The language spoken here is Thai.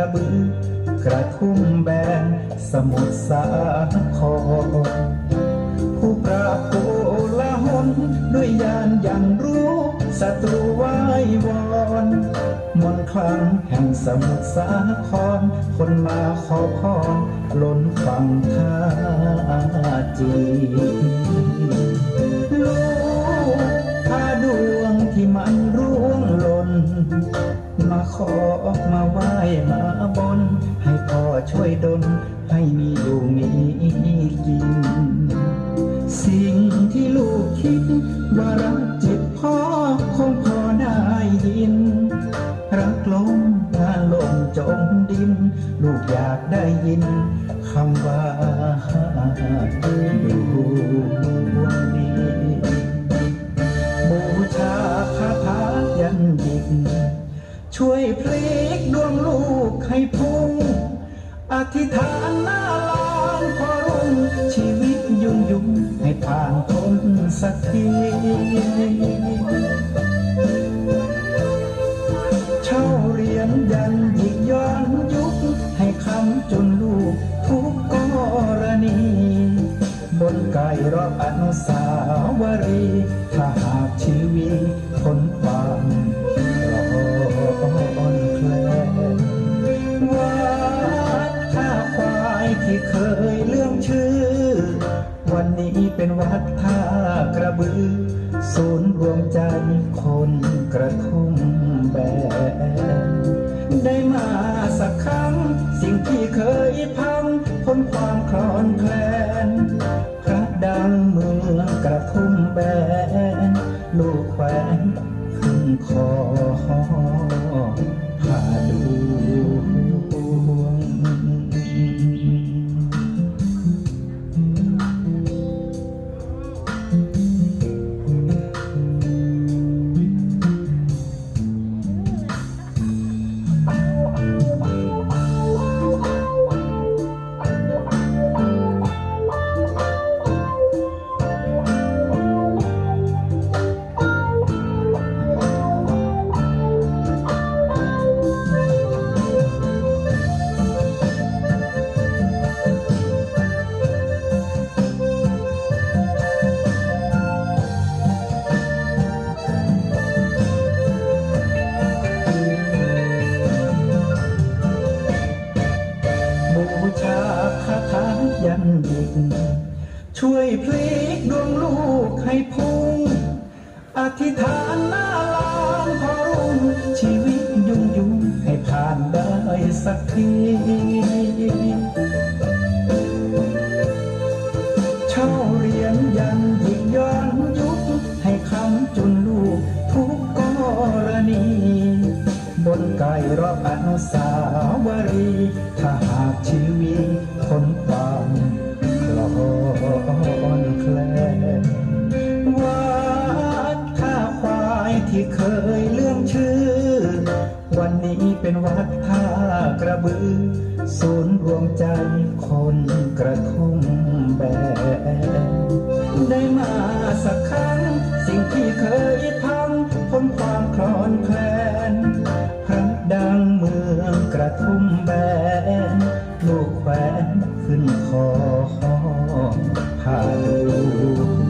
กระดุมแบงสมุทรสาคร ผู้ปราบโกลาหลด้วยยานยันรู้ศัตรูไหววอนมนต์คลังแห่งสมุทรสาคร คนมาขอพรล้นฟังท่าจีลูกพาดวงที่มันร่วงหล่นมาขอมาไหว้มา ช่วยดลให้มีอยู่มีกิน สิ่งที่ลูกคิด ว่ารักจิตพ่อคงพอได้ยิน รักลมงานลมจมดิน ลูกอยากได้ยินคำว่าดวงนี้บูชาคาถายันดิกช่วยพลิกดวงลูกให้พุ่ง อธิษฐานหน้าลานขอรุ่งชีวิตยุ่งยุ่งให้ผ่านพ้นสักทีเช่าเรียญยันหยิกย้อนยุคให้คำจนลูกทุกกรณี บนไก่รอบอนุสาวรี ถ้าหากชีวิตพ้นความ ที่เคยเลื่อมชื่อ วันนี้เป็นวัดท่ากระบือ ศูนย์รวมใจคนกระทุ่มแบนได้มาสักครั้ง สิ่งที่เคยพังพ้นความคลอนแคลนพระดังเมืองกระทุ่มแบนลูกแขวนขึ้นคอ ช่วยพลิกดวงลูกให้พุ่ง อธิษฐานหน้าลานขอรุ่งชีวิตยุ่งยุ่งให้ผ่านได้สักทีเช่าเรียญยันยิกย้อนยุคให้คำจุนลูกทุกกรณี บนไก่รอบอนุสาวรี ถ้าหากชีวิตคนคว เป็นวัดท่ากระบือ ศูนย์รวมใจคนกระทุ่มแบนได้มาสักครั้ง สิ่งที่เคยพังพ้นความคลอนแคลนพระดังเมืองกระทุ่มแบนลูกแขวนขึ้นคอพาดู